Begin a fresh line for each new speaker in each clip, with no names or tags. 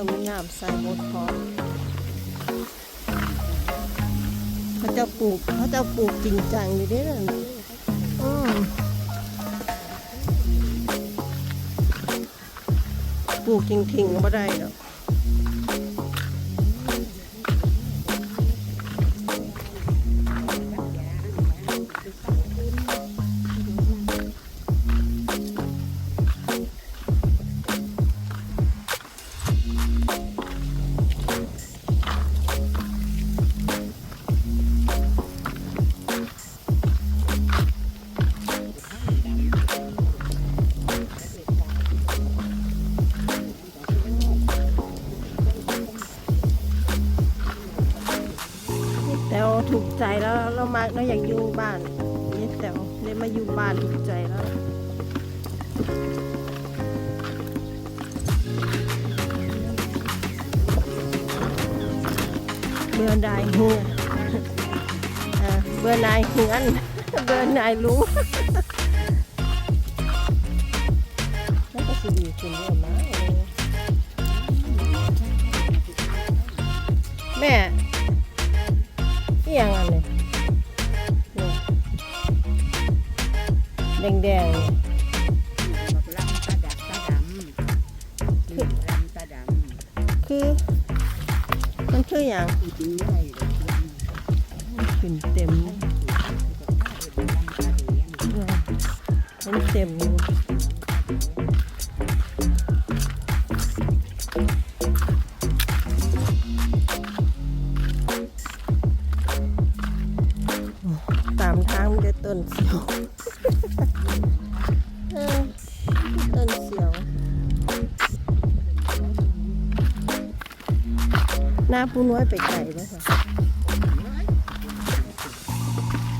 ามีน้ำใส่หมดพร้อมเขาจะปลูกเขาจะปลูกจริงจังอยู่ด้ออืมปลูกจริงๆก็ไม่ได้หรอก อยากอยู่บ้านนี่แต่วเลยมาอยู่บ้านถูกใจแล้วเบื่อได้เหืออ่าเบื่อนายเหือนเบื่อนายลุงแล้วก็สิดีขึ้นเยอยมาแม่นี่ยังอันนี้ ดงๆนี่
บักลำตาดักตาดำนี่ลำตาด
คือ มันคืออย่างำ
อีกินได้เลยลำ
ขึ้นเต็ม
ลำตาเดียน
มันเต็มอยู่ ต้นเสียว หน้าผู้น้อยไปไกลไหมคะ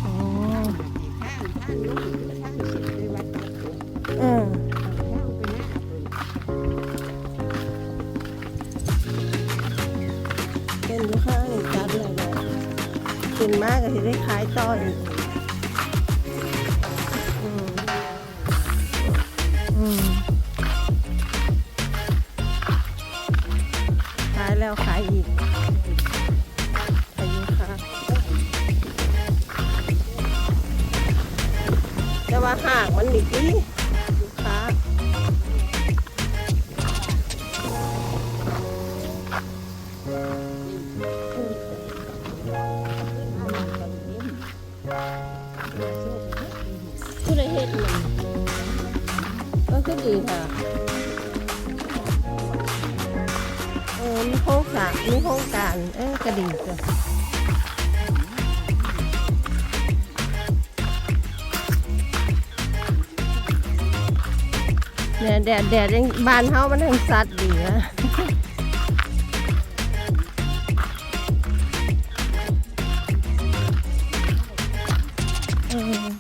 อ๋อเออ
เป็
นอยู่ข้างนี่จัดเลยเลยกินมากก็จะได้ขายต่ออีก ขาขายอีกขายอยู่ค่ะแต่ว่าห่ากมันดีดีลูกค้าผู้ใดเฮ็ดมันก็คือดีค่ะเออมีโค รงการมีโครงการ เออกระดิ่งจ้ะแดดแดดแดดยังบานเฮามันทั้งสัตว์ดีนะเ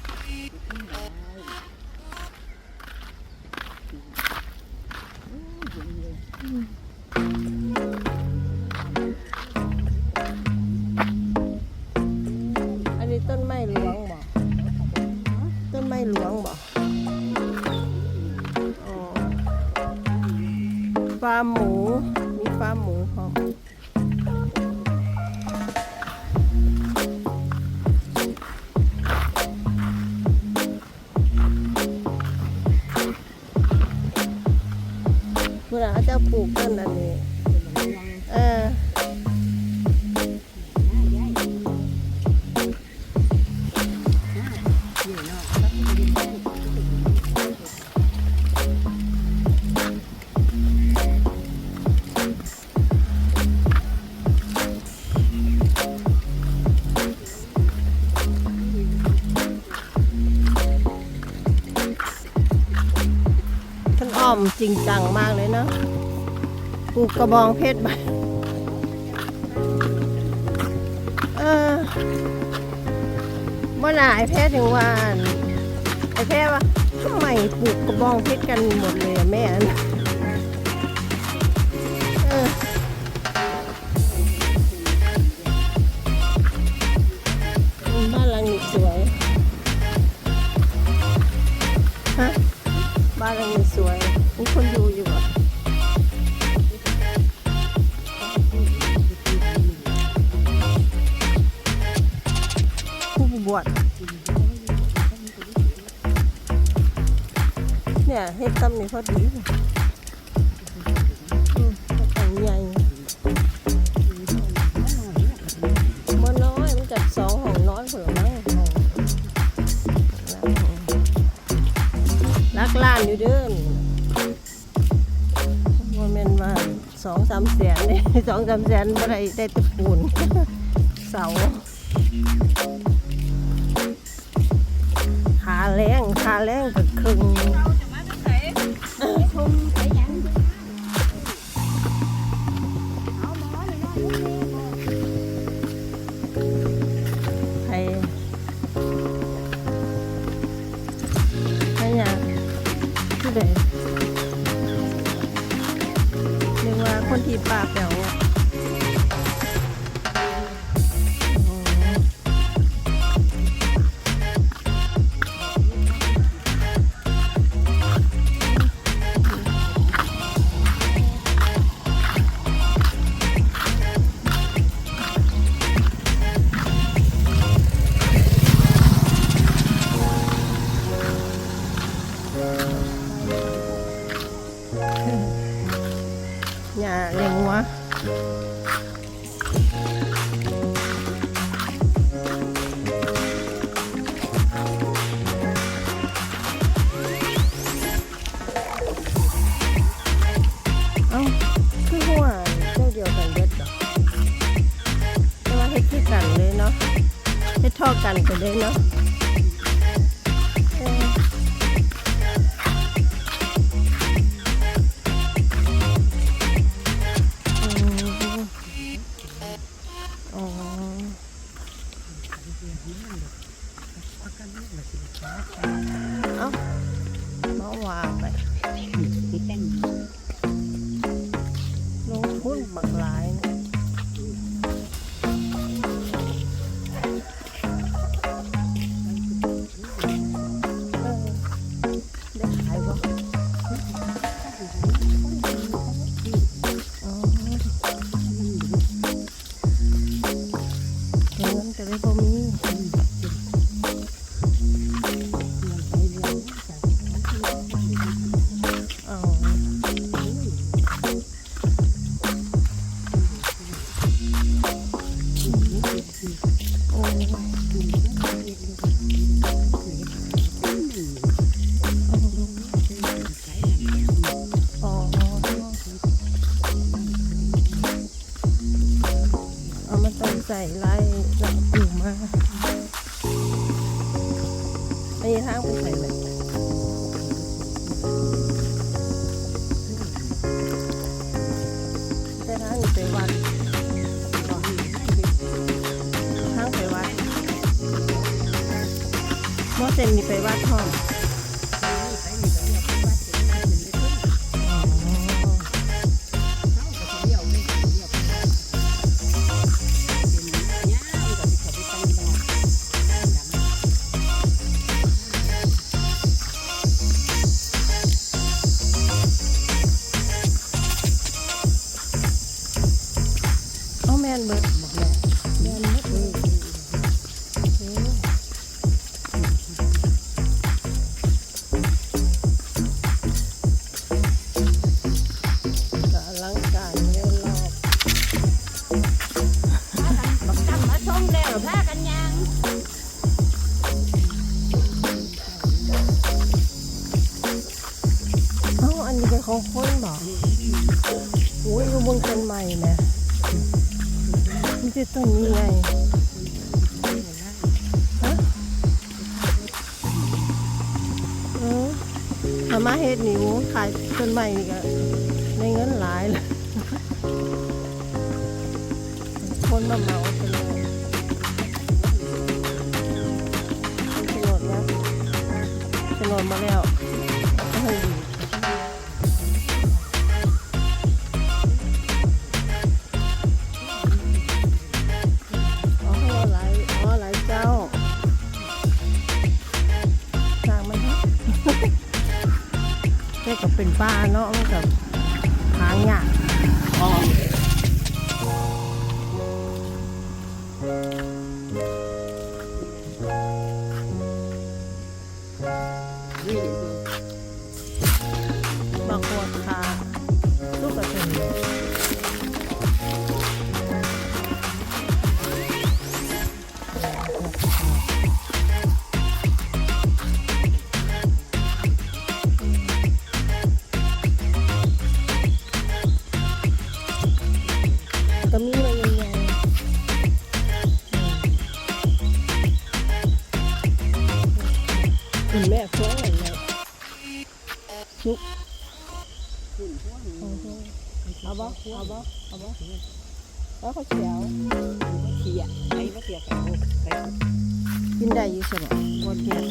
ฟาร์มหมู มีฟาร์มหมูพร้อมเมื่อเขาจะปลูกต้นอันนี้ อ้อมจริงจังมากเลยเนาะปลูกกระบองเพชรไปเออเมื่อไหร่ไอ้แพทย์ถึงวันไอ้แพทย์ว่าทำไมปลูกกระบองเพชรกันหมดเลยแม่นเวดเนี่ยเฮ็ดตำนี่พอดีตั้งใหญ่มันน้อยมันจัดสองหองน้อนเผื่อมั้งห้องรักล้านอยู่เด้อนมันเป็นมาสองสามแสนเนี่ยสองสามแสนบ่ได้ได้ตะปูนเสาาแรงขาแรงกับครึ่ง
ย่าเลี้ย
งวัวเอ้าคือหัวเจ้าเดียวกันเบิดดอกแต่ว่าเฮ็ดคือกันเลยเนาะ มอเซนนี่ไปวัดทอง นี่คือต้นนี้ไงฮะเอออามาเฮ็ดนี่โอ้ขายต้นใหม่นี่ก็ในเงินหลายเลยคนมาเหมาไปเลยเป็นโฉนดแล้วโฉนดมาแล้ว
ชุก
ขึ้นหัวหนึ่ง
เอาบ่เอาบ่เอาบ่แล้วเขาเขียว
เขียไอ้ว่าเขียไก่โอ้ไก่
กินได้อยู่ใช่ไหมบ่เขียว